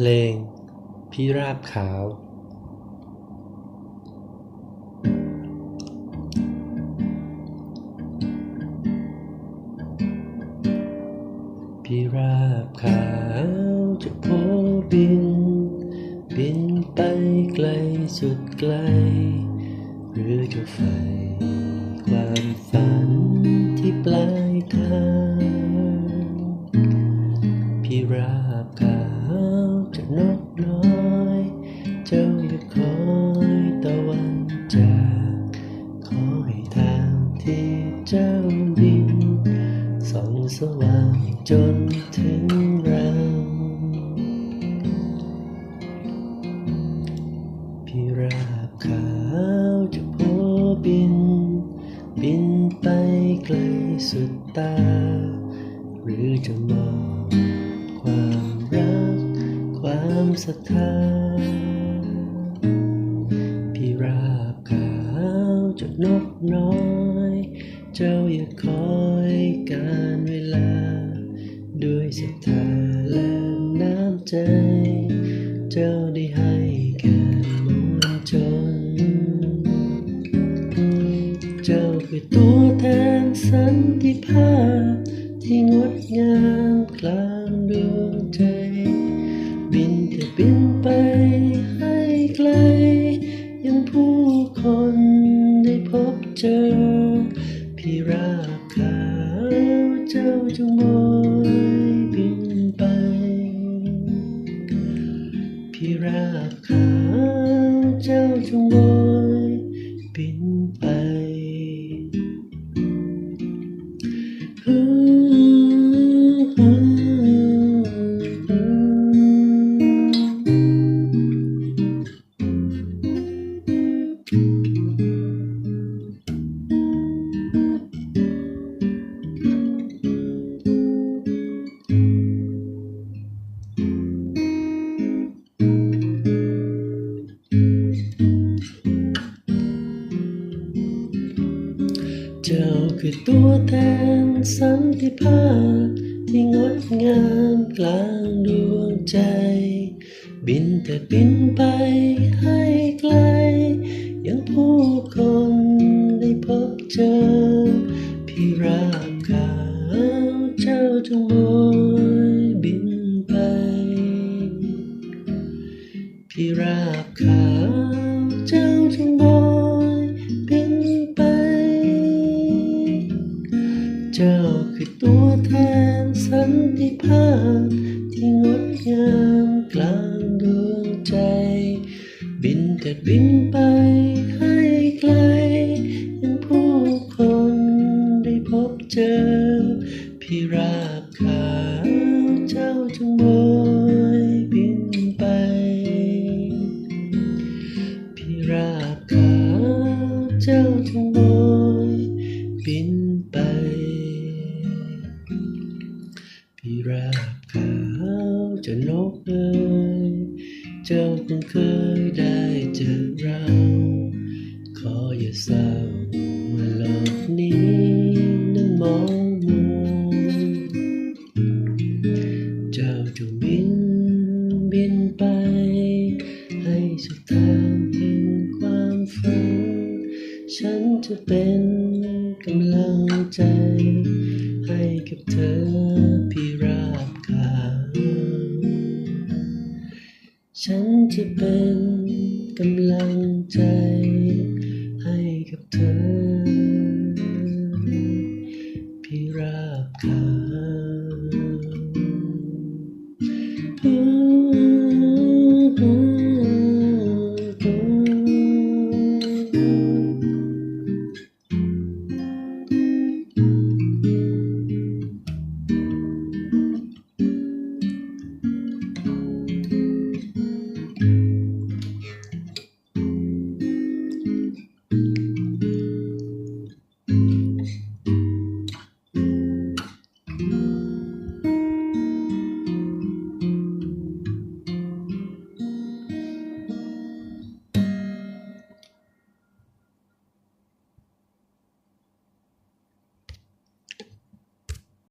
เพลง พิราบขาว พิราบขาวจะโพบิน บินไปไกลสุดไกล หรือจะไฟความฝันที่ปลายทาง สว่างจนถึงเราพิราบขาวจะโพบิน บินไปไกลสุดตา หรือจะมองความรัก ความศรัทธาพิราบขาวจะนกน้อย เจ้าอย่าคอยการเวลา ด้วยศรัทธาและน้ำใจ เจ้าได้ให้แก่มวลชน เจ้าคือตัวแทนสันติภาพ ที่งดงามกลางดวงใจ บินเถิดบินไปให้ไกล ยังผู้คนได้พบเจอพิราบขาวเจ้าจงโบย บิ คือตัวแทนสันติภาพ ที่งดงามกลางดวงใจ บินแต่บินไปให้ไกล ยังผู้คนได้พบเจอ พี่ราบขาวเจ้าจงโบยบินไป พี่ราบขาว คือตัวแทนสันติภาพ ที่งดงามกลางดวงใจ บินแต่บินไปให้ไกลยังผู้คนได้พบเจอ พี่ราบขาวเจ้าจงโบยบินไป พี่ราบขาวเจ้าจงโบยบิน ฉันจะเป็นกำลังใจ ให้กับเธอพี่ราบคาฉันจะเป็นกำลังใจ ให้กับเธอพี่ราบคา